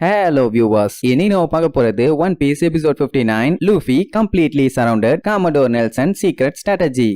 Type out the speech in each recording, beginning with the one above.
Hello viewers இனி நம்ம பார்க்க போறது One Piece episode 59 nine Luffy completely surrounded commodore Nelson secret strategy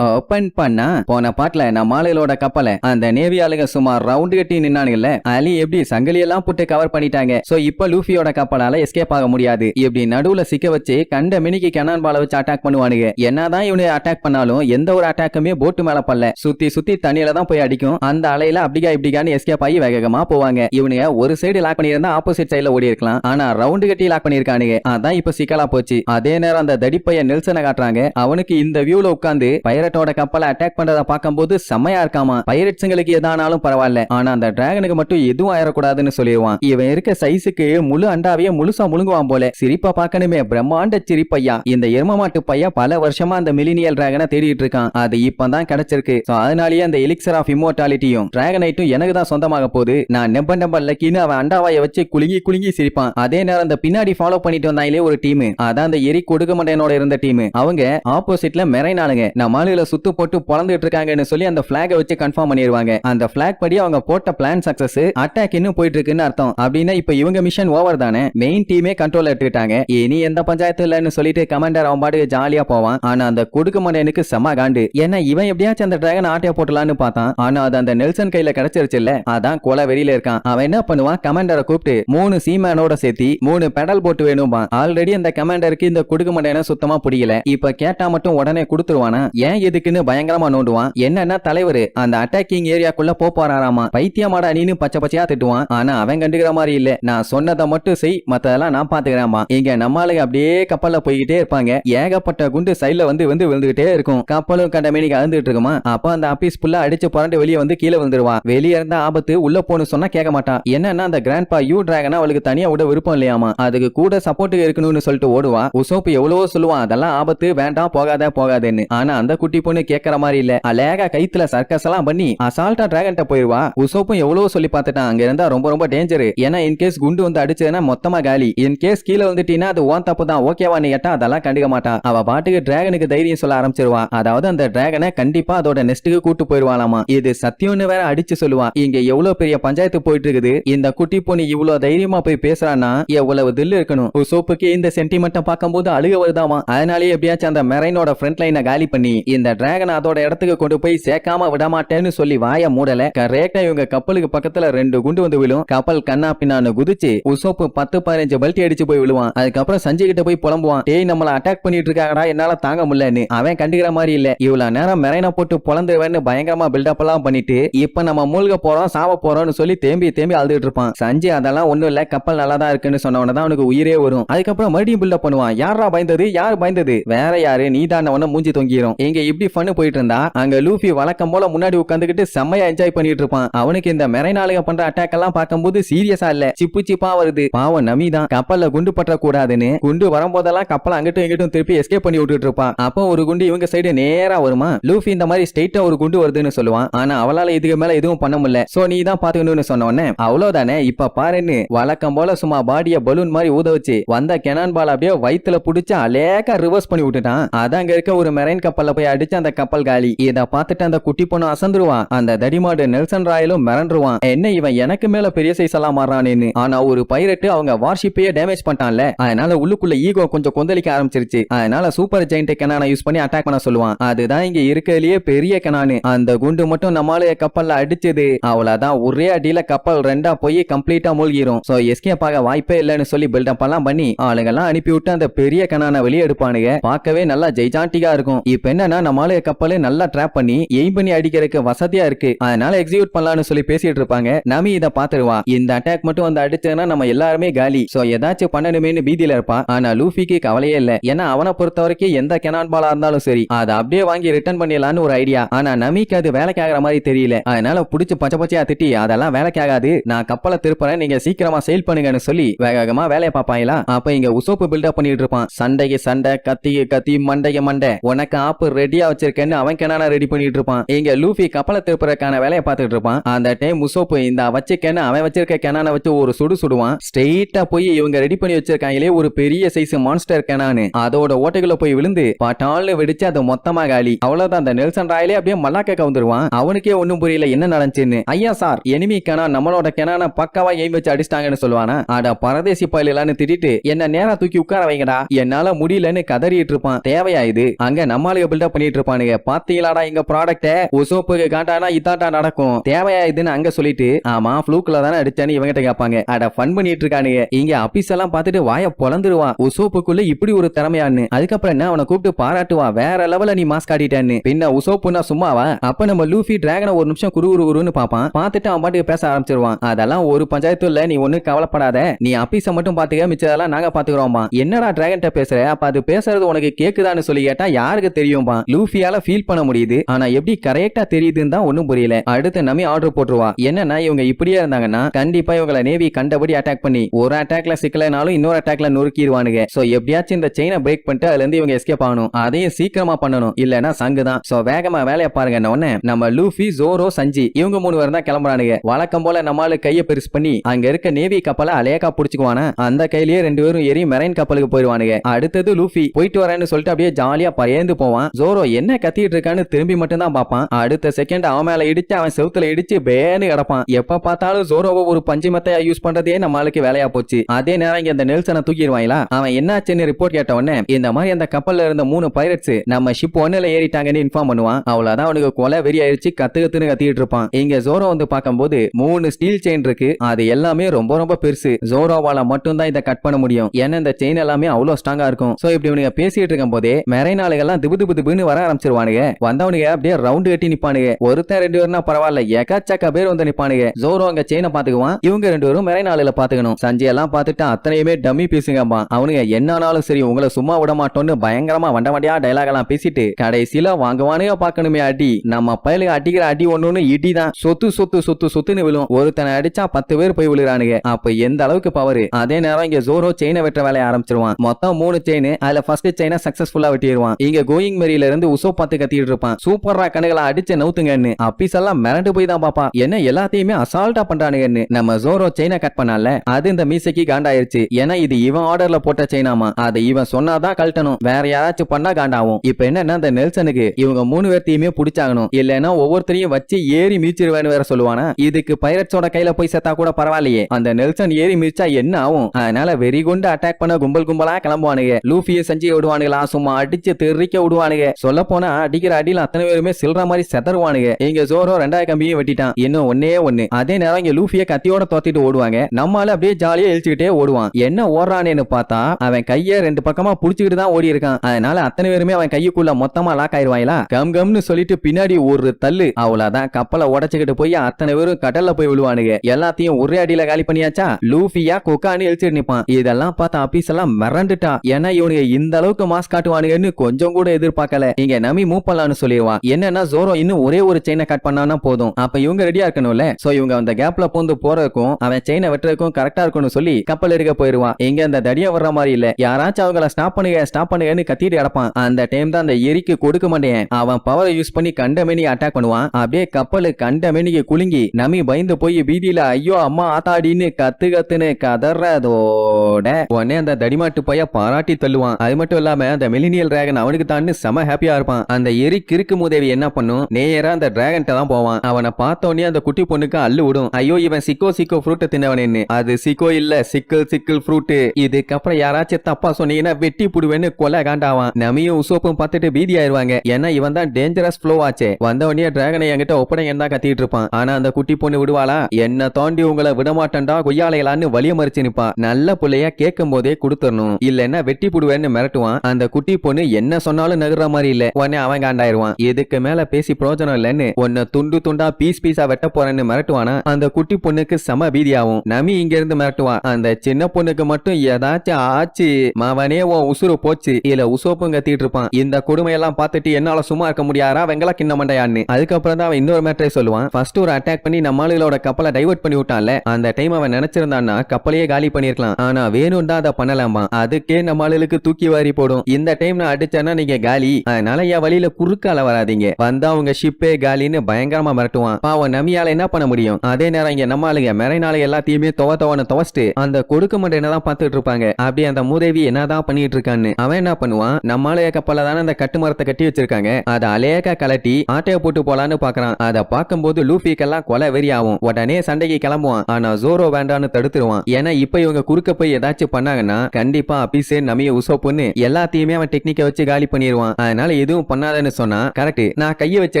open பண்ணா போன பாட்டுல நான் மாலையிலோட கப்பலை அந்த நேவி ஆளுங்க சுமார் ரவுண்டு கட்டி நின்னானுங்கல்ல அலி எப்படி சங்கிலி எல்லாம் போட்டு கவர் பண்ணிட்டாங்க. சோ இப்ப லூஃபியோட கப்பலால எஸ்கேப் ஆக முடியாது. இப்படி நடுவுல சிக்க வச்சு கண்ட மினிக்கு கெனான் பால வச்சு அட்டாக் பண்ணுவானுங்க. என்னதான் இவனு அட்டாக் பண்ணாலும் எந்த ஒரு அட்டாக்குமே போட்டு மேல பல்ல சுத்தி சுத்தி தண்ணியில தான் போய் அடிக்கும். அந்த அலையில அப்படிகா இப்படிகான்னு எஸ்கேப் ஆகி வேகமா போவாங்க. இவனுங்க ஒரு சைடு லாக் பண்ணியிருந்தா ஆப்போசிட் சைடுல ஓடி இருக்கலாம். ஆனா ரவுண்டு கட்டி லாக் பண்ணிருக்கானுங்க அதான் இப்ப சிக்கலா போச்சு. அதே நேரம் அந்த தடிப்பைய நெல்சனை காட்டுறாங்க. அவனுக்கு இந்த வியூல உட்காந்து பைரட்டோட கப்பலை அட்டாக் பண்றத பார்க்கும்போது செம்மையா இருக்காமா? பைரட்ஸுங்களுக்கு எதானாலும் பரவாயில்ல. ஆனா அந்த டிராகனுக்கு மட்டும் எதுவும் ஆயிடக்கூடாதுன்னு சொல்லிடுவான். இவன் இருக்க சைஸுக்கு முழு அண்டாவையே முழுசா முழுங்குவான் போல. சிரிப்பா பார்க்கணுமே. பிரம்மாண்ட சிரிப்பையா? இந்த எரும மாட்டு பையன் பல வருஷமா அந்த மிலினியல் டிராகனை தேடிட்டு இருக்கான். அது இப்பதான் கிடைச்சிருக்கு. சோ அதனாலேயே அந்த எலிக்சர் ஆஃப் இம்மோர்டாலிட்டியும் டிராகனைட்டும் எனக்கு தான் சொந்தமாக போகுது. நான் நெம்ப நெம்ப லக்கின்னு அவன் அண்டாவாய வச்சு குலுங்கி குலுங்கி சிரிப்பான். அதே நேரம் அந்த பின்னாடி ஃபாலோ பண்ணிட்டு வந்தாங்களே ஒரு டீம் அதான் அந்த எரி கொடுக்கமண்டையனோட இருந்த டீம் அவங்க ஆப்போசிட்ல மெரைனாளுங்க நம்ம ஆளுகளை சுத்து போட்டு பொழந்துட்டு இருக்காங்கன்னு சொல்லி அந்த பிளாக வச்சு கன்ஃபார்ம் பண்ணிடுவாங்க அந்த பிளாக் படி அவங்க போட்ட பிளான் சக்சஸ் அட்டாக் இன்னும் போயிட்டு இருக்குன்னு அர்த்தம். அப்படின்னா இப்ப இவங்க மிஷன் ஓவர் தானே. மெயின் டீமே கண்ட்ரோல் எடுத்துக்கிட்டாங்க. இனி எந்த பஞ்சாயத்து இல்லைன்னு சொல்லிட்டு கமாண்டர் அவன் பாட்டுக்கு ஜாலியா போவான். ஆனா அந்த குடுக்கு மண்டனுக்கு செம காண்டு. ஏன்னா இவன் எப்படியாச்சும் அந்த டிராகன் ஆட்டையா போட்டலான்னு பார்த்தான். ஆனா அது அந்த நெல்சன் கையில கிடைச்சிருச்சு இல்ல. அதான் கொலை வெளியில இருக்கான். அவன் என்ன பண்ணுவான்? கமாண்டரை கூப்பிட்டு மூணு சீமேனோட சேர்த்து மூணு பெடல் போட்டு வேணுமா ஆல்ரெடி அந்த கமாண்டருக்கு இந்த குடுக்கு மண்டன சுத்தமா பிடிக்கல. இப்ப கேட்டா மட்டும் உடனே கொடுத்துருவானா? ஏன் எதுக்குன்னு பயங்கரமா நோண்டுவான். என்னன்னா தலைவர் அந்த அட்டாக்கிங் ஏரியாக்குள்ள போ போறாராமா பைத்தியமாடா நீனு பச்சை பச்சையா திட்டுவான். ஆனா அவன் கண்டுக்கிற மாதிரி இல்ல. நான் சொன்னதை மட்டும் செய் மத்ததெல்லாம் நான் பாத்துக்கிறேன்மா. இங்க நம்மளுக்கு அப்படியே கப்பல்ல போய்கிட்டே இருப்பாங்க. ஏகப்பட்ட குண்டு சைடுல வந்து வந்து விழுந்துகிட்டே இருக்கும். கப்பலும் கண்ட மீனிக்கு அழுந்துட்டு இருக்குமா? அப்ப அந்த ஆபீஸ் ஃபுல்லா அடிச்சு புரண்டு வெளியே வந்து கீழே விழுந்துருவான். வெளியே இருந்தா ஆபத்து உள்ள போன்னு சொன்னா கேட்க மாட்டான். என்னன்னா அந்த கிராண்ட் பா யூ டிராகனா அவளுக்கு தனியா விட விருப்பம் இல்லையாமா? அதுக்கு கூட சப்போர்ட்டுக்கு இருக்கணும்னு சொல்லிட்டு ஓடுவா உசோப்பு எவ்வளவோ சொல்லுவான். அதெல்லாம் ஆபத்து வேண்டாம் போகாத போகாதேன்னு. ஆனா அந்த குட்டி பொண்ணு கேட்கற மாதிரி இல்ல. அழகா கைத்துல சர்க்கஸ் எல்லாம் பண்ணி அசால்ட்டா டிராகன்ட்ட போயிருவா. உசோப்பும் எவ்வளவு சொல்லி பார்த்துட்டான். அங்க இருந்தா ரொம்ப ரொம்ப டேஞ்சர் ஏன்னா இன் கேஸ் குண்டு வந்து அடிச்சதுன்னா மொத்தமா காலி. இன் கேஸ் கீழே வந்துட்டீங்கன்னா அது ஓன் தப்பு தான். ஓகேவா நீ கேட்டா அதெல்லாம் கண்டுக்க மாட்டான் அவ பாட்டுக்கு டிராகனுக்கு தைரியம் சொல்ல ஆரம்பிச்சிருவா. அதாவது அந்த டிராகனை கண்டிப்பா அதோட நெஸ்ட்டுக்கு கூட்டு போயிருவாளாமா. இது சத்தியம்னு வேற அடிச்சு சொல்லுவா. இங்க எவ்வளவு பெரிய பஞ்சாயத்து போயிட்டு இருக்குது இந்த குட்டி பொண்ணு இவ்வளவு தைரியமா போய் பேசுறான்னா எவ்வளவு தில்லு இருக்கணும். உசோப்புக்கு இந்த சென்டிமெண்ட்டை பார்க்கும்போது அழுக வருதாமா. அதனாலேயே எப்படியாச்சும் அந்த மெரைனோட ஃப்ரண்ட் லைனை காலி பண்ணி இந்த டிராகன் அதோட இடத்துக்கு கொண்டு போய் சேர்க்காம விட மாட்டேன்னு சொல்லி வாய மூடல. கரெக்டா இவங்க கப்பலுக்கு பக்கத்துல ரெண்டு குண்டு வந்து விழும். கப்பல் கண்ணா பின்னான்னு குதிச்சு உசோப்பு பத்து பதினஞ்சு பல்ட்டி அடிச்சு போய் விழுவான். அதுக்கப்புறம் சஞ்சய் கிட்ட போய் புலம்புவான். டேய் நம்மள அட்டாக் பண்ணிட்டு இருக்காங்கடா என்னால தாங்க முடியலன்னு அவன் கண்டுக்கிற மாதிரி இல்ல. இவ்வளவு நேரம் மெரைனா போட்டு புலந்துருவேன்னு பயங்கரமா பில்டப் எல்லாம் பண்ணிட்டு இப்ப நம்ம மூழ்க போறோம் சாவ போறோம்னு சொல்லி தேம்பி தேம்பி அழுதுட்டு இருப்பான். சஞ்சய் அதெல்லாம் ஒண்ணும் இல்ல. கப்பல் நல்லா தான் இருக்குன்னு சொன்ன உடனே தான் அவனுக்கு உயிரே வரும். அதுக்கப்புறம் மறுபடியும் பில்டப் பண்ணுவான். யாரா பயந்தது? யார் பயந்தது? வேற யாரு? நீ தான் மூஞ்சி தொங்கிரும். இங்க இப்படி ஃபன்னு போயிட்டு இருந்தா அங்க லூஃபி வழக்கம் போல முன்னாடி உட்காந்துக்கிட்டு செம்மையா என்ஜாய் பண்ணிட்டு இருப்பான் அவனுக்கு இந்த மெரைனாளுக பண்ற அட்டாக் எல்லாம் பார்க்கும்போது சீரியஸா இல்ல. சிப்பு சிப்பா வருது. பாவம் நமி தான் கப்பல்ல குண்டு பற்ற கூடாதுன்னு குண்டு வரும்போதெல்லாம் கப்பல் அங்கிட்டும் இங்கிட்டும் திருப்பி எஸ்கேப் பண்ணி விட்டுட்டு இருப்பான் அப்போ ஒரு குண்டு இவங்க சைடு நேரா வருமா? லூஃபி இந்த மாதிரி ஸ்ட்ரெயிட்டா ஒரு குண்டு வருதுன்னு சொல்லுவான். ஆனா அவளால இதுக்கு மேல எதுவும் பண்ண முடியல. சோ நீ தான் பாத்துக்கணும்னு சொன்ன உடனே அவ்வளவுதானே? இப்ப பாருன்னு வழக்கம் போல சும்மா பாடிய பலூன் மாதிரி ஊத வச்சு வந்த கெனான் பால் அப்படியே வயித்துல புடிச்சு அலேக்கா ரிவர்ஸ் பண்ணி விட்டுட்டான். அதான் அங்க இருக்க ஒரு மெரைன் கப்பல்ல போய் அடிச்சு அந்த கப்பல் காலி. இத பார்த்துட்டு அந்த குட்டி பொண்ணு அசந்துருவான் அந்த தடிமாடு நெல்சன் ராயலும் மிரண்டுருவான். என்ன இவன் எனக்கு மேல பெரிய சைஸ் எல்லாம் மாறானேன்னு ஆனா ஒரு பைரட்டு அவங்க வார்ஷிப்பையே டேமேஜ் பண்ணிட்டான்ல. அதனால உள்ளுக்குள்ள ஈகோ கொஞ்சம் கொந்தளிக்க ஆரம்பிச்சிருச்சு. அதனால சூப்பர் ஜெயிண்ட் கெனானை யூஸ் பண்ணி அட்டாக் பண்ண சொல்லுவான். அதுதான் இங்க இருக்கிறதுலயே பெரிய கெனானு அந்த குண்டு மட்டும் நம்மளால கப்பல்ல அடிச்சது. அவ்வளவுதான். ஒரே அடியில கப்பல் ரெண்டா போய் கம்ப்ளீட்டா மூழ்கிரும். சோ எஸ்கேப் ஆக வாய்ப்பே இல்லைன்னு சொல்லி பில்டப் எல்லாம் பண்ணி ஆளுங்கெல்லாம் அனுப்பி விட்டு அந்த பெரிய கெனானை வெளியே எடுப்பானுங்க. பார்க்கவே நல்லா ஜெய்ஜாண்டிகா இருக்கும். இப்ப என்னன்னா நம்மளால நம்மளுடைய கப்பலை நல்லா ட்ராப் பண்ணி எய்ம் பண்ணி அடிக்கிறதுக்கு வசதியா இருக்கு. அதனால எக்ஸிக்யூட் பண்ணலாம்னு சொல்லி பேசிட்டு இருப்பாங்க. நமி இத பாத்துருவான் இந்த அட்டாக் மட்டும் வந்து அடிச்சதுன்னா நம்ம எல்லாருமே காலி. சோ ஏதாச்சும் பண்ணணுமேனு பீதியில இருப்பான். ஆனா லூஃபிக்கு கவலையே இல்ல. ஏன்னா அவனை பொறுத்த வரைக்கும் எந்த கெனான் பாலா இருந்தாலும் சரி அதை அப்படியே வாங்கி ரிட்டர்ன் பண்ணிடலாம்னு ஒரு ஐடியா ஆனா நமிக்கு அது வேலைக்கு ஆகிற மாதிரி தெரியல. அதனால புடிச்சு பச்சை பச்சையா திட்டி அதெல்லாம் வேலைக்கு ஆகாது நான் கப்பலை திருப்புறேன். நீங்க சீக்கிரமா சேல் பண்ணுங்கன்னு சொல்லி வேகமா வேலையை பாப்பாங்களா அப்ப இங்க உசோப்பு பில்டப் பண்ணிட்டு இருப்பான். சண்டைக்கு சண்டை கத்திக்கு கத்தி மண்டைக்கு மண்டை. உனக்கு ஆப்பு ரெடியா வச்சு வச்சிருக்கேன்னு அவன் கெனான ரெடி பண்ணிட்டு இருப்பான் இங்க லூஃபி கப்பலை திருப்புறதுக்கான வேலையை பார்த்துட்டு இருப்பான். அந்த டைம் முசோப்பு இந்த வச்சிருக்கேன்னு அவன் வச்சிருக்க கெனான வச்சு ஒரு சுடு சுடுவான். ஸ்ட்ரெயிட்டா போய் இவங்க ரெடி பண்ணி வச்சிருக்காங்களே ஒரு பெரிய சைஸ் மான்ஸ்டர் கெனானு அதோட ஓட்டைக்குள்ள போய் விழுந்து பட்டால்னு வெடிச்சு அது மொத்தமா காலி. அவ்வளவுதான் அந்த நெல்சன் ராயிலே அப்படியே மல்லாக்க கவுந்துருவான். அவனுக்கே ஒண்ணும் புரியல என்ன நடந்துச்சுன்னு. ஐயா சார் எனிமி கெனா நம்மளோட கெனான பக்காவா எய்ம் வச்சு அடிச்சிட்டாங்கன்னு சொல்லுவானா? அட பரதேசி பயிலான்னு திட்டிட்டு என்ன நேரா தூக்கி உட்கார வைங்கடா. என்னால முடியலன்னு கதறிட்டு இருப்பான். தேவையா இது? அங்க நம்மளுக்கு பில்டப் பண்ணிட்டு இருப்பான். இருப்பானுங்க பாத்தீங்களாடா எங்க ப்ராடக்ட உசோப்புக்கு காட்டானா இதாண்டா நடக்கும். தேவையா இதுன்னு அங்க சொல்லிட்டு ஆமா ஃப்ளூக்ல தானே அடிச்சான்னு இவங்கிட்ட கேட்பாங்க. அட ஃபன் பண்ணிட்டு இருக்கானுங்க இங்க அபிஸ் எல்லாம் பாத்துட்டு வாய பொழந்துருவான் உசோப்புக்குள்ள இப்படி ஒரு திறமையான்னு. அதுக்கப்புறம் என்ன அவனை கூப்பிட்டு பாராட்டுவான். வேற லெவல நீ மாஸ்க் காட்டிட்டான்னு. பின்ன உசோப்புனா சும்மாவா? அப்ப நம்ம லூஃபி டிராகனை ஒரு நிமிஷம் குரு குரு குருன்னு பாப்பான் பாத்துட்டு அவன் பாட்டுக்கு பேச ஆரம்பிச்சிருவான். அதெல்லாம் ஒரு பஞ்சாயத்து இல்ல நீ ஒண்ணு கவலைப்படாத. நீ அபிஸ மட்டும் பாத்துக்க மிச்சதெல்லாம் நாங்க பாத்துக்கிறோமா என்னடா டிராகன் பேசுற? அப்ப அது பேசுறது உனக்கு கேக்குதான்னு சொல்லி கேட்டா யாருக்கு தெரியும்பா? லூஃபி லூஃபியால ஃபீல் பண்ண முடியுது. ஆனா எப்படி கரெக்டா தெரியுதுன்னு தான் ஒன்னும் புரியல. அடுத்து நம்பி ஆர்டர் போட்டுருவா. என்னன்னா இவங்க இப்படியே இருந்தாங்கன்னா கண்டிப்பா இவங்கள நேவி கண்டபடி அட்டாக் பண்ணி ஒரு அட்டாக்ல சிக்கலைனாலும் இன்னொரு அட்டாக்ல நொறுக்கிடுவானுங்க சோ எப்படியாச்சும் இந்த செயினை பிரேக் பண்ணிட்டு அதுல இருந்து இவங்க எஸ்கேப் ஆகணும். அதையும் சீக்கிரமா பண்ணணும். இல்லனா சங்கு தான். சோ வேகமா வேலையை பாருங்க உடனே நம்ம லூஃபி ஜோரோ சஞ்சி இவங்க மூணு பேரும் தான் கிளம்புறானுங்க. வழக்கம் போல நம்மளால கையை பெருசு பண்ணி அங்க இருக்க நேவி கப்பலை அலேக்கா புடிச்சுக்குவானா? அந்த கையிலேயே ரெண்டு பேரும் ஏறி மெரைன் கப்பலுக்கு போயிருவானுங்க. அடுத்தது லூஃபி போயிட்டு வரேன்னு சொல்லிட்டு அப்படியே ஜாலியா பயந்து போவான். ஜோரோ என்ன கத்திட்டு இருக்கான்னு திரும்பி மட்டும்தான் பார்ப்பான். அடுத்த செகண்ட் அவன் மேல இடிச்சு அவன் செவுத்துல இடிச்சு பேன்னு கிடப்பான். எப்ப பார்த்தாலும் ஜோரோவை ஒரு பஞ்சு மெத்தையா யூஸ் பண்றதே நம்மளுக்கு வேலையா போச்சு. அதே நேரம் இங்க இந்த நெல்சனை தூக்கிடுவாங்களா அவன் என்னாச்சுன்னு ரிப்போர்ட் கேட்ட உடனே இந்த மாதிரி அந்த கப்பல்ல இருந்த மூணு பைரட்ஸ் நம்ம ஷிப் ஒன்னுல ஏறிட்டாங்கன்னு இன்ஃபார்ம் பண்ணுவான். அவ்வளவுதான் அவனுக்கு கொலை வெறி ஆயிடுச்சு கத்து கத்துன்னு கத்திட்டு இருப்பான். இங்க ஜோரோ வந்து பார்க்கும்போது மூணு ஸ்டீல் செயின் இருக்கு. அது எல்லாமே ரொம்ப ரொம்ப பெருசு. ஜோரோவால மட்டும் தான் இதை கட் பண்ண முடியும். ஏன்னா இந்த செயின் எல்லாமே அவ்வளவு ஸ்ட்ராங்கா இருக்கும். சோ இப்படி இவனுங்க பேசிட்டு இருக்கும் போதே மெரைன் ஆளுகள்லாம் திபு திபு திபுன்னு வர ஆரம்பிச்சிருவானுங்க. வந்தவனுங்க அப்படியே ரவுண்டு கட்டி நிப்பானுங்க. ஒருத்தன் ரெண்டு பேர்னா பரவாயில்ல. எக்கச்சக்க பேர் வந்து நிப்பானுங்க. ஜோரோ அங்க செயினை பாத்துக்குவான் இவங்க ரெண்டு பேரும் மெரைன் நாளில பாத்துக்கணும் சஞ்சய் எல்லாம் பாத்துட்டு அத்தனையுமே டம்மி பேசுங்கம்மா அவனுங்க என்னானாலும் சரி உங்களை சும்மா விட மாட்டோம்னு பயங்கரமா வண்ட வண்டியா டைலாக் எல்லாம் பேசிட்டு கடைசியில வாங்குவானுங்க பாக்கணுமே அடி. நம்ம பயலுக்கு அடிக்கிற அடி ஒண்ணு இடி தான் சொத்து சொத்து சொத்து சொத்துன்னு விழும். ஒருத்தனை அடிச்சா பத்து பேர் போய் விழுறானுங்க அப்ப எந்த அளவுக்கு பவர் அதே நேரம் இங்க ஜோரோ செயினை வெட்ட வேலைய ஆரம்பிச்சிருவான். மொத்தம் மூணு செயின் அதுல ஃபர்ஸ்ட் செயினை சக்சஸ்ஃபுல்லா வெட்டிடுவான். இங்க கோயிங் மெரியில இருந்து உசோ பார்த்து கத்திட்டு இருப்பான். சூப்பரா கண்ணுகளை அடிச்சு நவுத்துங்கன்னு. அப்பீஸ் எல்லாம் மிரண்டு போய் தான் பாப்பா என்ன எல்லாத்தையுமே அசால்ட்டா பண்றானுங்கன்னு. நம்ம ஜோரோ செயினை கட் பண்ணால அது இந்த மீசைக்கு காண்டாயிருச்சு. ஏன்னா இது இவன் ஆர்டர்ல போட்ட செயினாமா அதை இவன் சொன்னாதான் கழட்டணும். வேற யாராச்சும் பண்ணா காண்டாகும். இப்ப என்னன்னா இந்த நெல்சனுக்கு இவங்க மூணு பேர்த்தையுமே பிடிச்சாகணும். இல்லைன்னா ஒவ்வொருத்தரையும் வச்சு ஏறி மீச்சிருவேன்னு வேற சொல்லுவானா? இதுக்கு பைரட்ஸோட கையில போய் செத்தா கூட பரவாயில்லையே. அந்த நெல்சன் ஏறி மிதிச்சா என்ன ஆகும்? அதனால வெறி கொண்டு அட்டாக் பண்ண கும்பல் கும்பலா கிளம்புவானுங்க. லூஃபிய செஞ்சு விடுவானுங்களா? சும்மா அடிச்சு தெறிக்க விடுவானுங்க. சொல்ல போனா அடிக்கிற அடியில அத்தனை பேருமே சில்ற மாதிரி செதறுவானுங்க. இங்க ஜோரோ ரெண்டாயிரம் கம்பியும் வெட்டிட்டான். இன்னும் ஒன்னே ஒண்ணு. அதே நேரம் இங்க லூஃபிய கத்தியோட தோத்திட்டு ஓடுவாங்க. நம்மால அப்படியே ஜாலியா எழுச்சிக்கிட்டே ஓடுவான். என்ன ஓடுறானேன்னு பார்த்தா அவன் கைய ரெண்டு பக்கமா புடிச்சுக்கிட்டு தான் ஓடி இருக்கான். அதனால அத்தனை பேருமே அவன் கையுக்குள்ள மொத்தமா லாக் ஆயிருவாங்களா? கம் கம்னு சொல்லிட்டு பின்னாடி ஒரு தள்ளு. அவ்வளவுதான். கப்பலை உடச்சுக்கிட்டு போய் அத்தனை பேரும் கடல்ல போய் விழுவானுங்க. எல்லாத்தையும் ஒரே அடியில காலி பண்ணியாச்சா? லூஃபியா கொக்கான்னு எழுச்சிட்டு நிப்பான். இதெல்லாம் பார்த்தா ஆபீஸ் எல்லாம் மிரண்டுட்டா. ஏன்னா இவனுங்க இந்த அளவுக்கு மாஸ் காட்டுவானுங்கன்னு கொஞ்சம் கூட எதிர்பார்க்கல. இங்க நமி மூவ் பண்ணலாம்னு சொல்லிடுவான். என்னன்னா ஜோரோ இன்னும் ஒரே ஒரு செயினை கட் பண்ணானா போதும். அப்ப இவங்க ரெடியா இருக்கணும்ல? சோ இவங்க அந்த கேப்ல பூந்து போறதுக்கும் அவன் செயினை வெட்டுறதுக்கும் கரெக்டா இருக்கும்னு சொல்லி கப்பல் இருக்க போயிருவான். இங்க அந்த தடியா வர்ற மாதிரி இல்ல. யாராச்சும் அவங்கள ஸ்டாப் பண்ணுங்க ஸ்டாப் பண்ணுங்கன்னு கத்திட்டு கிடப்பான். அந்த டைம் தான் அந்த எரிக்கு கொடுக்க மாட்டேன். அவன் பவரை யூஸ் பண்ணி கண்டமேனி அட்டாக் பண்ணுவான். அப்படியே கப்பல் கண்டமேனிக்கு குலுங்கி நமி பயந்து போய் வீதியில ஐயோ அம்மா ஆத்தாடின்னு கத்து கத்துன்னு கதறதோட. உடனே அந்த தடிமாட்டு பைய பாராட்டி தள்ளுவான். அது மட்டும் இல்லாம அந்த மிலினியல் டிராகன் அவனுக்கு தான் செம ஹாப்பியா இருப்பான். அந்த எரி கிறுக்கு மூதேவி என்ன பண்ணும்? நேரா அந்த டிராகன்ட்ட தான் போவான். அவனை பார்த்த உடனே அந்த குட்டி பொண்ணுக்கு அள்ளு விடும். ஐயோ இவன் சிக்கோ சிக்கோ ஃப்ரூட்டை தின்னவனேன்னு. அது சிக்கோ இல்ல சிக்கல் சிக்கல் ஃப்ரூட்டு இதுக்கப்புறம் யாராச்சும் தப்பா சொன்னீங்கன்னா வெட்டி புடுவேன்னு கொலை காண்டாவான். நமியும் உசோப்பும் பார்த்துட்டு பீதி ஆயிருவாங்க ஏன்னா இவன் தான் டேஞ்சரஸ் ஃப்ளோ ஆச்சே. வந்த உடனே டிராகனை என்கிட்ட ஒப்படைங்க தான் கத்திட்டு இருப்பான். ஆனா அந்த குட்டி பொண்ணு விடுவாளா? என்ன தாண்டி உங்களை விட மாட்டேன்டா கொய்யாலைகளான்னு வலிய மறிச்சு நிப்பான் நல்ல பிள்ளையா கேட்கும் போதே கொடுத்துடணும். இல்லன்னா வெட்டி புடுவேன்னு மிரட்டுவான். அந்த குட்டி பொண்ணு என்ன சொன்னாலும் நகர்ற மாதிரி இல்ல. உடனே அவன் காண்டாயிருவான். இதுக்கு மேல பேசி பிரயோஜனம் இல்லைன்னு உன்னை துண்டு துண்டா பீஸ் பீஸா வெட்ட போறேன்னு மிரட்டுவானா? அந்த குட்டி பொண்ணுக்கு சம பீதியாகும். நமி இங்க இருந்து மிரட்டுவான். அந்த சின்ன பொண்ணுக்கு மட்டும் ஏதாச்சும் ஆச்சு. மவனே உன் உசுறு போச்சு. இல்ல உசோப்பும் கத்திட்டு இருப்பான். இந்த கொடுமையெல்லாம் பார்த்துட்டு என்னால சும்மா இருக்க முடியாரா வெங்கலா கிண்ண மண்டையான்னு அதுக்கப்புறம் தான் அவன் இன்னொரு மேட்டரை சொல்லுவான். ஃபர்ஸ்ட் ஒரு அட்டாக் பண்ணி நம்மளோட கப்பலை டைவர்ட் பண்ணி விட்டான்ல. அந்த டைம் அவன் நினைச்சிருந்தான்னா கப்பலையே காலி பண்ணிருக்கலாம். ஆனா வேணும் தான் அதை பண்ணலாமா அதுக்கே நம்ம ஆளுகளுக்கு தூக்கி வாரி போடும். இந்த டைம் நான் அடிச்சேன்னா நீங்க காலி. அதனால நமியா வழியில குறுக்கால வராதீங்க. வந்தா அவங்க ஷிப்பே காலின்னு பயங்கரமா மிரட்டுவான். பாவம் நமியால என்ன பண்ண முடியும்? அதே நேரம் இங்க நம்ம ஆளுங்க மெரைனால எல்லாத்தையுமே துவ துவன்னு துவச்சிட்டு அந்த கொடுக்க மட்டும் என்னதான் பார்த்துட்டு இருப்பாங்க? அப்படியே அந்த மூதேவி என்னதான் பண்ணிட்டு இருக்கான்னு. அவன் என்ன பண்ணுவான்? நம்மாலய கப்பல தானே அந்த கட்டு மரத்தை கட்டி வச்சிருக்காங்க? அதை அலையக்கா கலட்டி ஆட்டைய போட்டு போலான்னு பாக்குறான் அதை பார்க்கும்போது லூபிக்கெல்லாம் கொலை வெறி ஆகும். உடனே சண்டைக்கு கிளம்புவான். ஆனா ஜோரோ வேண்டான்னு தடுத்துருவான். ஏன்னா இப்ப இவங்க குறுக்க போய் ஏதாச்சும் பண்ணாங்கன்னா கண்டிப்பா அபிசே நமிய உசோப்புன்னு எல்லாத்தையுமே அவன் டெக்னிக்கை வச்சு காலி பண்ணிடுவான் அதனால எதுவும் பண்ணாதேன்னு சொன்னா கரெக்ட் நான் கையை வச்சு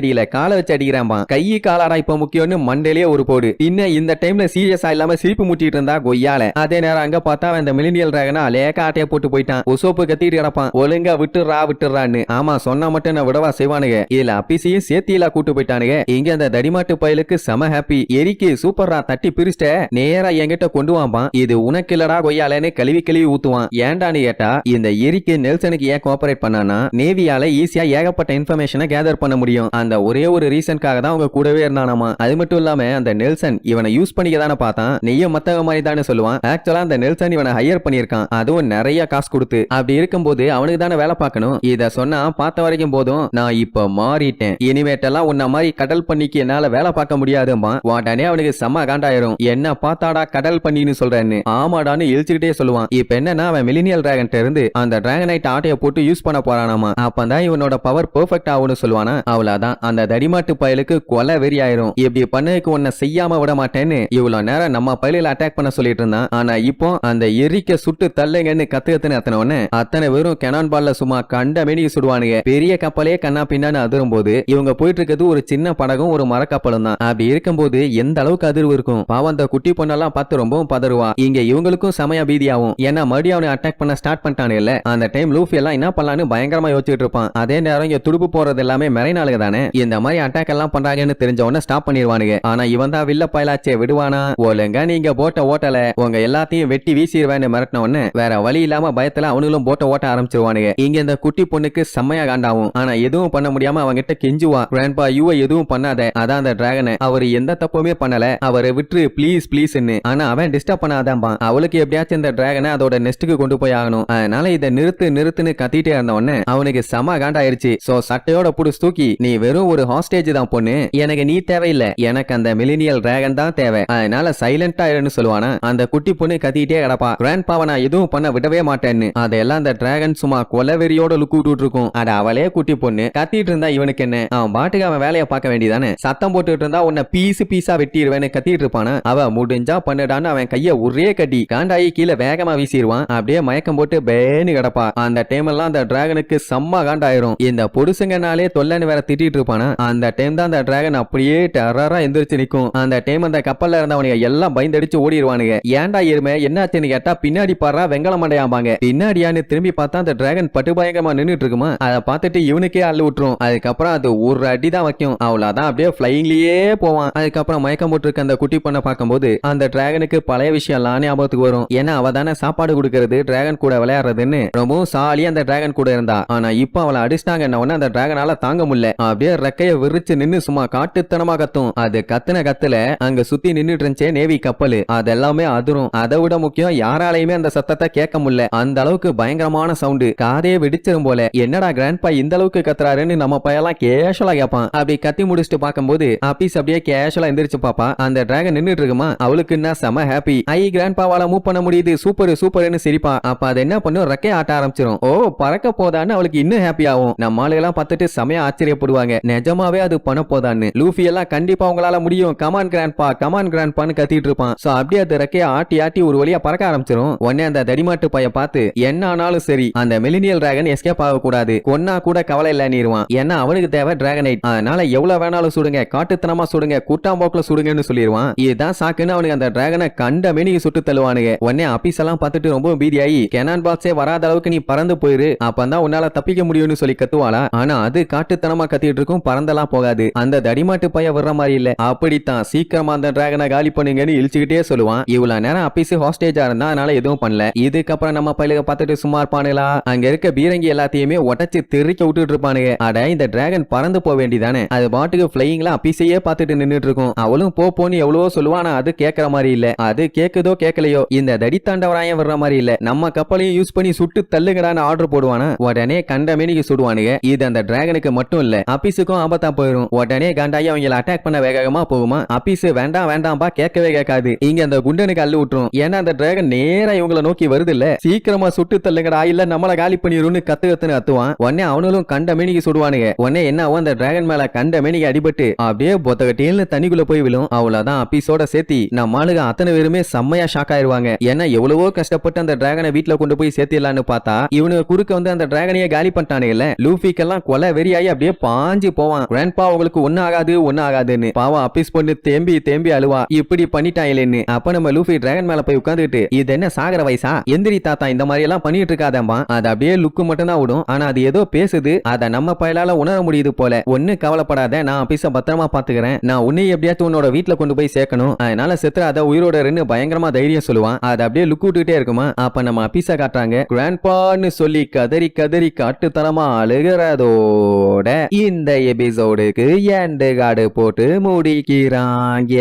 அடியில காலை வச்சு அடிக்கிறான்பா. கை காலாடா இப்ப முக்கியம்னு மண்டையிலே ஒரு போடு. இன்னும் இந்த டைம்ல சீரியஸா இல்லாம சிரிப்பு முட்டிட்டு இருந்தா கொய்யால. அதே நேரம் அங்க பார்த்தா அந்த இந்த மிலினியல் ரகனா லேக்கா ஆட்டைய போட்டு போயிட்டான். உசோப்பு கத்திட்டு கிடப்பான். ஒழுங்கா விட்டுறா விட்டுறான்னு. ஆமா சொன்னா மட்டும் நான் விடவா செய்வானுங்க. இதுல அப்பிசியும் சேர்த்தியில கூட்டு போயிட்டானுங்க. இங்க அந்த தடிமாட்டு பயலுக்கு செம ஹாப்பி எரிக்கு சூப்பர்ரா தட்டி பிரிச்சிட்ட நேரா என்கிட்ட கொண்டு வாம்பான். இது உனக்கு இல்லடா கொய்யாலன்னு கழுவி கழுவி ஊத்துவான். ஏன்டான்னு கேட்டா இந்த எரிக்கு நெல்சனுக்கு ஏன் கோஆபரேட் பண்ணானா நேவியால ஈஸியா ஏகப்பட்ட இன்ஃபர்மேஷனை கேதர் பண்ண முடியும். அந்த ஒரே ஒரு ரீசன்காக தான் அவங்க கூடவே இருந்தானாமா? அது மட்டும் இல்லாம அந்த நெல்சன் இவனை யூஸ் பண்ணிக்க தானே பார்த்தான். நெய்ய மத்தக மாதிரி தானே சொல்லுவான். ஆக்சுவலா அந்த நெல்சன் இவனை ஹையர் பண்ணியிருக்கான். அதுவும் நிறைய காசு கொடுத்து. அப்படி இருக்கும்போது அவனுக்கு தானே வேலை பார்க்கணும். இத சொன்னா பார்த்த வரைக்கும் போதும். நான் இப்ப மாறிட்டேன். இனிமேட்டெல்லாம் உன்ன மாதிரி கடல் பண்ணிக்கு என்னால வேலை பார்க்க முடியாதுமா உடனே அவனுக்கு செம்ம காண்டாயிரும். என்ன பார்த்தாடா கடல் பண்ணின்னு சொல்றேன்னு? ஆமாடான்னு இழிச்சுக்கிட்டே சொல்லுவான். இப்ப என்னன்னா அவன் மிலினியல் டிராகன் இருந்து அந்த டிராகனைட் ஆட்டையை போட்டு யூஸ் பண்ண போறானாமா. அப்பதான் இவனோட பவர் பெர்ஃபெக்ட் ஆகும்னு சொல்லுவானா? அவ்வளவுதான். அந்த தடிமாட்டு பயலுக்கு கொலை வெறி ஆயிரும். இப்படி பண்ணதுக்கு உன்னை செய்யாம விட மாட்டேன்னு இவ்வளவு நேரம் நம்ம பயலில் அட்டாக் பண்ண சொல்லிட்டு இருந்தான். ஆனா இப்போ அந்த எரிக்க சுட்டு தள்ளுங்கன்னு கத்து கத்துன்னு அத்தனை உடனே அத்தனை வெறும் கெனான் பால்ல சும்மா கண்ட மேனிக்கு சுடுவானுங்க. பெரிய கப்பலே கண்ணா பின்னான்னு அதிரும் போது இவங்க போயிட்டு இருக்கிறது ஒரு சின்ன படகும் ஒரு மரக்கப்பலும் தான். அப்படி இருக்கும்போது எந்த அளவுக்கு அதிர்வு இருக்கும்? பாவம் அந்த குட்டி பொண்ணெல்லாம் பார்த்து ரொம்பவும் பதறுவா. இங்க இவங்களுக்கும் சமய பீதியாகும். ஏன்னா மறுபடியும் அவனை அட்டாக் பண்ண ஸ்டார்ட் பண்ணிட்டானுல்ல அந்த டைம் லூஃபி எல்லாம் என்ன பண்ணலான்னு பயங்கரமா யோசிச்சுட்டு இருப்பான். அதே நேரம் இங்க துடுப்பு போறது எல்லாமே மெரைனாளுங்க தானே? இந்த மாதிரி அட்டாக் எல்லாம் பண்றாங்கன்னு தெரிஞ்ச உடனே ஸ்டாப் பண்ணிடுவானுங்க. ஆனா இவன் தான் வில்ல பயலாச்சே விடுவானா? ஒழுங்கா நீங்க போட்ட ஓட்டல. உங்க எல்லாத்தையும் வெட்டி வீசிடுவேன்னு மிரட்டின உடனே வேற வழி இல்லாம பயத்துல அவனுங்களும் போட்ட ஓட்ட ஆரம்பிச்சிருவானுங்க. இங்க இந்த குட்டி பொண்ணுக்கு செம்மையா காண்டாவும். ஆனா எதுவும் பண்ண முடியாம அவங்கிட்ட கெஞ்சுவா. கிராண்ட்பா யூ எதுவும் பண்ணாத. அதான் அந்த டிராகனை அவர் எந்த தப்புமே பண்ணல. அவரை விட்டுரு ப்ளீஸ் ப்ளீஸ்ன்னு ஆனா அவன் டிஸ்டர்ப் பண்ணாதான்பா. அவளுக்கு எப்படியாச்சும் இந்த டிராகனை அதோட நெஸ்ட்டுக்கு கொண்டு போய் ஆகணும். அதனால இதை நிறுத்து நிறுத்துன்னு கத்திட்டே இருந்த உடனே அவனுக்கு செம ஆயிருச்சு சோ சட்டையோட புடிச்சு தூக்கி நீ வெறும் ஒரு ஹாஸ்டேஜ் தான் பொண்ணு. எனக்கு நீ தேவையில்லை. எனக்கு அந்த மிலினியல் டிராகன் தான் தேவை. அதனால சைலண்டா இருன்னு சொல்லுவானா? அந்த குட்டி பொண்ணு கத்திட்டே கிடப்பா. கிராண்ட் பாவை நான் எதுவும் பண்ண விடவே மாட்டேன்னு. அதெல்லாம் அந்த டிராகன் சும்மா கொலவெறியோட லுக்கு விட்டுட்டு இருக்கும் அட அவளே குட்டி பொண்ணு. கத்திட்டு இருந்தா இவனுக்கு என்ன? அவன் பாட்டுக்கு அவன் வேலையை பார்க்க வேண்டியதானே? சத்தம் போட்டுட்டு இருந்தா உன்னை பீஸ் பீஸா வெட்டிடுவேன்னு கத்திட்டு இருப்பானா? அவ முடிஞ்சா பண்ணுடான்னு அவன் கைய ஒரே கட்டி காண்டாயி கீழே வேகமா வீசிடுவான். அப்படியே மயக்கம் போட்டு பேன்னு கிடப்பா. அந்த டைம் எல்லாம் அந்த டிராகனுக்கு செம்ம காண்டாயிரும். இந்த பொடுசுங்கனாலே தொல்லனு வேற திட்டிட்டு இருப்பானா? அந்த டைம் தான் அந்த டிராகன் அப்படியே டெரரா எந்திரிச்சு நிற்கும் அந்த டைம் அந்த கப்பல்ல இருந்தவனுங்க எல்லாம் பயந்தடிச்சு ஓடிடுவானுங்க ஏன்டா எருமை என்னாச்சுன்னு கேட்டா பின்னாடி பாடுறா வெங்கல மண்டையாம்பாங்க. பின்னாடியான்னு திரும்பி பார்த்தா அந்த டிராகன் பட்டு பயங்கரமா நின்னுட்டு இருக்குமா? அதை பார்த்துட்டு இவனுக்கே அள்ளு விட்டுரும் அதுக்கப்புறம் அது ஒரு அடி தான் வைக்கும். அவ்வளவுதான். அப்படியே ஃபிளைங்லயே போவான். அதுக்கப்புறம் மயக்கம் போட்டிருக்க அந்த குட்டி பொண்ணை பார்க்கும்போது அந்த டிராகனுக்கு பழைய விஷயம் எல்லாம் ஞாபகத்துக்கு வரும். ஏன்னா அவ தானே சாப்பாடு கொடுக்கறது டிராகன் கூட விளையாடுறதுன்னு. ரொம்பவும் சாலியா அந்த டிராகன் கூட இருந்தா. ஆனா இப்போ அவளை அடிச்சிட்டாங்கன்ன என்ன அந்த டிராகனால தாங்க முடியல. அப்படியே ரெக்கைய விரிச்சு நின்னு சும்மா காட்டுத்தனமா கத்தும். அது கத்துன கத்துல அங்க சுத்தி நின்னுட்டு இருந்துச்சே நேவி கப்பல். அதெல்லாமே அதிரும். அதை விட முக்கியம் யாராலையுமே அந்த சத்தத்தை கேட்க முடியல. அந்த அளவுக்கு பயங்கரமான சவுண்டு. காதே வெடிச்சிரும் போல. என்னடா கிராண்ட்பா இந்த அளவுக்கு கத்துறாருன்னு நம்ம பையெல்லாம் கேஷுவலா கேட்பான் அப்படி கத்தி முடிச்சுட்டு பார்க்கும்போது அப்பீஸ் அப்படியே கேஷுவலா எந்திரிச்சு பாப்பா. அந்த டிராகன் நின்னுட்டு இருக்குமா? அவளுக்கு என்ன செம ஹாப்பி ஐ கிராண்ட் பாவால மூவ் பண்ண முடியுது. சூப்பர் சூப்பர்னு சிரிப்பா. அப்ப அது என்ன பண்ணும்? ரெக்கை ஆட்ட ஆரம்பிச்சிரும். ஓ பறக்க போதான்னு அவளுக்கு இன்னும் ஹாப்பி ஆகும். நம்ம ஆளுகெல்லாம் பார்த்துட்டு செமையா ஆச்சரியப்படுவாங்க. நிஜமாவே அது பண்ண போதான்னு. லூஃபி எல்லாம் கண்டிப்பா உங்களால முடியும். கமான் கிராண்ட்பா கமான் கிராண்ட்பான்னு கத்திட்டு இருப்பான். சோ அப்படியே அந்த ரெக்கைய ஆட்டி ஆட்டி ஒரு வழியா பறக்க ஆரம்பிச்சிரும். உடனே அந்த தடிமாட்டு பைய பார்த்து என்ன ஆனாலும் சரி. அந்த மெலினியல் டிராகன் எஸ்கேப் ஆக கூடாது கொன்னா கூட கவலை இல்லைன்னுருவான். ஏன்னா அவனுக்கு தேவை டிராகனைட் அதனால எவ்வளவு வேணாலும் சுடுங்க. காட்டுத்தனமா சுடுங்க. கூட்டாம்போக்குல சுடுங்கன்னு சொல்லிடுவான் இதுதான் சாக்குன்னு அவனுக்கு அந்த டிராகனை கண்ட மேனிக்கு சுட்டு தள்ளுவானுங்க. உடனே அபிஸ் எல்லாம் பார்த்துட்டு ரொம்ப பீதியாயி கெனான் பாக்ஸே வராத அளவுக்கு நீ பறந்து போயிரு. அப்பதான் உன்னால தப்பிக்க முடியும்னு சொல்லி கத்து கத்துவாளா ஆனா அது காட்டுத்தனமா கத்திட்டு இருக்கும் பறந்தெல்லாம் போகாது. அந்த தடிமாட்டு பைய விடுற மாதிரி இல்ல. அப்படித்தான். சீக்கிரமா அந்த டிராகனை காலி பண்ணுங்கன்னு இழிச்சுக்கிட்டே சொல்லுவான். இவ்வளவு நேரம் அப்பீஸ் ஹாஸ்டேஜா இருந்தா அதனால எதுவும் பண்ணல. இதுக்கப்புறம் நம்ம பையலுக பார்த்துட்டு சும்மா இருப்பானுங்களா? அங்க இருக்க பீரங்கி எல்லாத்தையுமே உடச்சு தெறிக்க விட்டுட்டு இருப்பானுங்க. அட இந்த டிராகன் பறந்து போக வேண்டியதானே? அது பாட்டுக்கு பிளையிங்ல அப்பீஸையே பார்த்துட்டு நின்னுட்டு இருக்கும். அவளும் போ போன்னு எவ்வளவோ சொல்லுவானா அது கேட்கற மாதிரி இல்ல. அது கேக்குதோ கேட்கலையோ இந்த தடித்தாண்டவராயம் வர்ற மாதிரி இல்ல. நம்ம கப்பலையும் யூஸ் பண்ணி சுட்டு தள்ளுங்கடான்னு ஆர்டர் போடுவானா? உடனே கண்ட மேனிக்கு சுடுவானுங்க இது அந்த டிராகனுக்கு மட்டும் இல்ல அபிஸுக்கும் ஆபத்தா போயிடும் உடனே காண்டாயி அவங்கள அட்டாக் பண்ண வேகமா போகுமா? அபிஸ் வேண்டாம் வேண்டாம்பா கேட்கவே கேட்காது. இங்க அந்த குண்டனுக்கு அள்ளு விட்டுரும். ஏன்னா அந்த டிராகன் நேரா இவங்கள நோக்கி வருது இல்ல சீக்கிரமா சுட்டு தள்ளுங்கடா இல்ல நம்மள காலி பண்ணிரும்னு கத்து கத்துன்னு கத்துவான் உடனே அவனும் கண்ட மேனிக்கு சுடுவானுங்க. உடனே என்ன ஆகும்? அந்த டிராகன் மேல கண்ட மேனிக்கு அடிபட்டு அப்படியே பொத்தகட்டேன்னு தண்ணிக்குள்ள போய் விழும். அவ்வளவுதான் அபிஸோட சேர்த்தி. நம்ம ஆளுங்க அத்தனை பேருமே செம்மையா ஷாக் ஆயிருவாங்க. ஏன்னா எவ்வளவோ கஷ்டப்பட்டு அந்த டிராகனை வீட்டுல கொண்டு போய் சேர்த்திடலான்னு பார்த்தா இவனுக்கு குறுக்க வந்து அந்த டிராகனையே காலி பண்ணிட்டானுங்கல்ல. லூஃபிக்கெல்லாம் கொலை வெறியாகி அப்படியே பாஞ்சு போவான். கிராண்ட்பா உங்களுக்கு ஒன்றும் ஆகாது ஒன்றும் ஆகாதுன்னு பாவம் அபிஸ் பொண்ணு தேம்பி தேம்பி அழுவா. இப்படி பண்ணிட்டாயிலேன்னு அப்ப நம்ம லூஃபி டிராகன் மேல போய் உட்காந்துட்டு இது என்ன சாகர வயசா? எந்திரி தாத்தா இந்த மாதிரி எல்லாம் பண்ணிட்டு இருக்காதம்மா. அது அப்படியே லுக்கு மட்டும் தான் விடும் ஆனா அது ஏதோ பேசுது. அதை நம்ம பயலால உணர முடியுது போல. ஒன்னு கவலைப்படாத நான் அபிஸ பத்திரமா பாத்துக்கிறேன். நான் உன்னை எப்படியாச்சும் உன்னோட வீட்டுல கொண்டு போய் சேர்க்கணும். அதனால செத்துறாத உயிரோட ரெண்டு பயங்கரமா தைரியம் சொல்லுவான். அது அப்படியே லுக்கு விட்டுட்டே இருக்குமா? அப்ப நம்ம அபிஸ காட்டுறாங்க. கிராண்ட்பான்னு சொல்லி கதறி கதறி காட்டுத்தனமா சொல்லுகிறதோட இந்த எபிசோடுக்கு எண்டு காடு போட்டு முடிக்கிறாங்க.